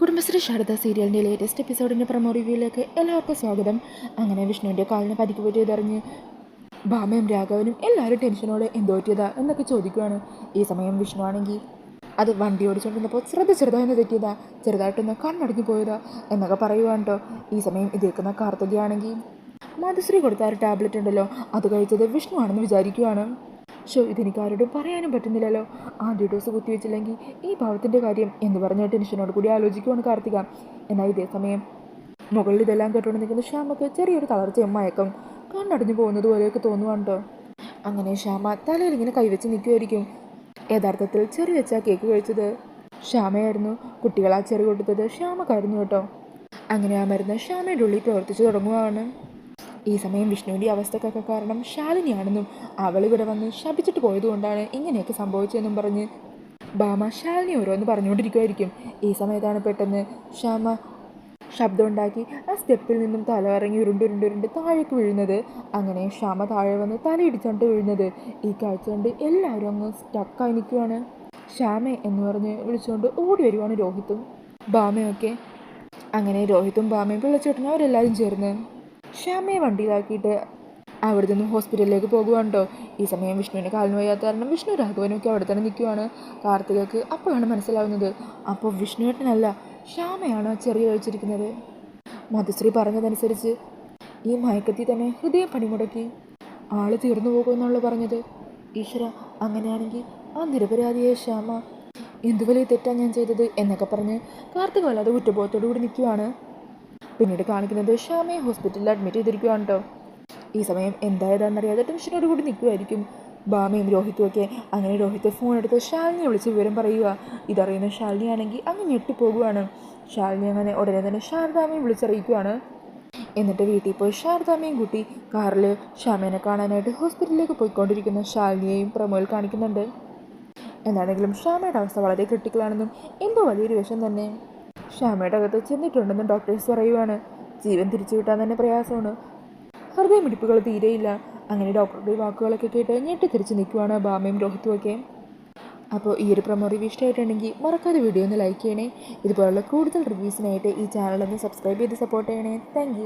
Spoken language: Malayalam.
കുടുംബശ്രീ ശാരദ സീരിയലിന്റെ ലേറ്റസ്റ്റ് എപ്പിസോഡിന്റെ പ്രമോ റിവ്യൂയിലേക്ക് എല്ലാവർക്കും സ്വാഗതം. അങ്ങനെ വിഷ്ണുവിന്റെ കാലിന് പരിക്ക് പറ്റിയതറിഞ്ഞ് ഭാമയും രാഘവനും എല്ലാവരും ടെൻഷനോടെ എന്തോ പറ്റിയതാ എന്നൊക്കെ ചോദിക്കുവാണ്. ഈ സമയം വിഷ്ണു ആണെങ്കിൽ അത് വണ്ടി ഓടിച്ചുകൊണ്ടിരുന്നപ്പോൾ ശ്രദ്ധ ചെറുതായെന്ന് തെറ്റിയതാ ചെറുതായിട്ടൊന്ന് കണ്ണടഞ്ഞു പോയതാ എന്നൊക്കെ പറയുവാണ് ഈ സമയം ഇത് കേൾക്കുന്ന കാർത്തികയാണെങ്കിൽ മാതശ്രീ കൊടുത്ത ഒരു ടാബ്ലറ്റ് ഉണ്ടല്ലോ അത് കഴിച്ചത് വിഷ്ണു ആണെന്ന് വിചാരിക്കുവാണ്. ഷോ ഇതെനിക്ക് ആരോടും പറയാനും പറ്റുന്നില്ലല്ലോ. ആദ്യ ഡോസ് കുത്തിവെച്ചില്ലെങ്കിൽ ഈ ഭാവത്തിന്റെ കാര്യം എന്ന് പറഞ്ഞ ടെൻഷനോട് കൂടി ആലോചിക്കുവാണ് കാർത്തിക. എന്നാൽ ഇതേ സമയം മുകളിൽ ഇതെല്ലാം കേട്ടുകൊണ്ട് നിൽക്കുന്ന ശ്യാമക്ക് ചെറിയൊരു തളർച്ചയും മയക്കം കണ്ണടഞ്ഞു പോകുന്നത് പോലെയൊക്കെ തോന്നുവാണ്ടോ? അങ്ങനെ ശ്യാമ തലയിൽ ഇങ്ങനെ കൈവച്ച് നിൽക്കുമായിരിക്കും യഥാർത്ഥത്തിൽ ചെറി വെച്ച കേക്ക് കഴിച്ചത്. ശ്യാമയായിരുന്നു. കുട്ടികൾ ആ ചെറി കൊടുത്തത്. ശ്യാമക്കായിരുന്നു കേട്ടോ. അങ്ങനെ ആ മരുന്ന് ശ്യാമയുടെ ഉള്ളിൽ പ്രവർത്തിച്ചു തുടങ്ങുകയാണ് ഈ സമയം വിഷ്ണുവിന്റെ അവസ്ഥക്കൊക്കെ കാരണം ശാലിനിയാണെന്നും അവൾ ഇവിടെ വന്ന് ശപിച്ചിട്ട് പോയതുകൊണ്ടാണ് ഇങ്ങനെയൊക്കെ സംഭവിച്ചതെന്നും പറഞ്ഞ് ബാമ ശാലിനി ഓരോന്ന് പറഞ്ഞുകൊണ്ടിരിക്കുമായിരിക്കും ഈ സമയത്താണ് പെട്ടെന്ന് ശ്യാമ ശബ്ദം ഉണ്ടാക്കി ആ സ്റ്റെപ്പിൽ നിന്നും തല ഇറങ്ങി ഉരുണ്ടുരുണ്ടുരുണ്ട് താഴേക്ക് വീഴുന്നത്. അങ്ങനെ ക്ഷമ താഴെ വന്ന് തലയിടിച്ചോണ്ട് വീഴുന്നത്. ഈ കാഴ്ച കൊണ്ട് എല്ലാവരും അങ്ങ് സ്റ്റക്കായി നിൽക്കുകയാണ് ശ്യാമേ എന്ന് പറഞ്ഞ് വിളിച്ചുകൊണ്ട് ഓടി വരുവാണ് രോഹിത്തും. ബാമയൊക്കെ. അങ്ങനെ രോഹിത്തും ബാമയും പിള്ളച്ചേട്ടനും അവരെല്ലാവരും ചേർന്ന് ശ്യാമയെ വണ്ടിയിലാക്കിയിട്ട് അവിടെ നിന്നും ഹോസ്പിറ്റലിലേക്ക് പോകുവാണ്ടോ? ഈ സമയം വിഷ്ണുവിന് കാലിന് വയ്യാത്ത കാരണം വിഷ്ണു രാഘവനൊക്കെ അവിടെ തന്നെ നിൽക്കുവാണ്. കാർത്തികക്ക് അപ്പോഴാണ് മനസ്സിലാവുന്നത്. അപ്പോൾ വിഷ്ണുവേട്ടനല്ല ശ്യാമയാണ് ചെറിയ കഴിച്ചിരിക്കുന്നത് മധുശ്രീ പറഞ്ഞതനുസരിച്ച് ഈ മയക്കത്തിൽ തന്നെ ഹൃദയം പണിമുടക്കി. ആൾ തീർന്നു പോകുമെന്നാണല്ലോ പറഞ്ഞത്. ഈശ്വര അങ്ങനെയാണെങ്കിൽ ആ നിരപരാധിയായ ശ്യാമ എന്തുവലിയ തെറ്റാണ് ഞാൻ ചെയ്തത് എന്നൊക്കെ പറഞ്ഞ് കാർത്തിക വല്ലാതെ കുറ്റബോധത്തോടു കൂടി നിൽക്കുവാണ്. പിന്നീട് കാണിക്കുന്നത് ശ്യാമയെ ഹോസ്പിറ്റലിൽ അഡ്മിറ്റ് ചെയ്തിരിക്കുകയാണ് കേട്ടോ ഈ സമയം എന്തായതാണെന്നറിയാതെ ടെൻഷനോട് കൂടി നിൽക്കുമായിരിക്കും ബാമയും രോഹിത്തും ഒക്കെ. അങ്ങനെ രോഹിത്ത് ഫോൺ എടുത്ത് ശാലിനിയെ വിളിച്ച് വിവരം പറയുക. ഇതറിയുന്ന ശാലിനി ആണെങ്കിൽ അങ്ങ് ഞെട്ടിപ്പോകുകയാണ് ശാലിനി അങ്ങനെ ഉടനെ തന്നെ ശാരദാമയും വിളിച്ചറിയിക്കുകയാണ്. എന്നിട്ട് വീട്ടിൽ പോയി ശാരദാമയും കൂട്ടി കാറിൽ ശ്യാമേനെ കാണാനായിട്ട് ഹോസ്പിറ്റലിലേക്ക് പോയിക്കൊണ്ടിരിക്കുന്ന ശാലിനിയെയും പ്രമോയിൽ കാണിക്കുന്നുണ്ട്. എന്താണെങ്കിലും ശ്യാമയുടെ അവസ്ഥ വളരെ ക്രിട്ടിക്കലാണെന്നും എന്തോ വലിയൊരു വിഷം തന്നെ. ശ്യാമയുടെ അകത്ത് ചെന്നിട്ടുണ്ടെന്ന് ഡോക്ടേഴ്സ് പറയുവാണ്. ജീവൻ തിരിച്ചു കിട്ടാൻ തന്നെ പ്രയാസമാണ്. ഹൃദയമിടിപ്പുകൾ തീരെയില്ല. അങ്ങനെ ഡോക്ടറുടെ വാക്കുകളൊക്കെ കേട്ട് ഞെട്ടിത്തിരിച്ച് നിൽക്കുവാണ് ബാമയും രോഹിത്തും ഒക്കെ. അപ്പോൾ ഈ ഒരു പ്രൊമോ റിവ്യൂ ഇഷ്ടമായിട്ടുണ്ടെങ്കിൽ മറക്കാതെ വീഡിയോ ഒന്ന് ലൈക്ക് ചെയ്യണേ. ഇതുപോലുള്ള കൂടുതൽ റിവ്യൂസിനായിട്ട് ഈ ചാനൽ ഒന്ന് സബ്സ്ക്രൈബ് ചെയ്ത് സപ്പോർട്ട് ചെയ്യണേ. താങ്ക്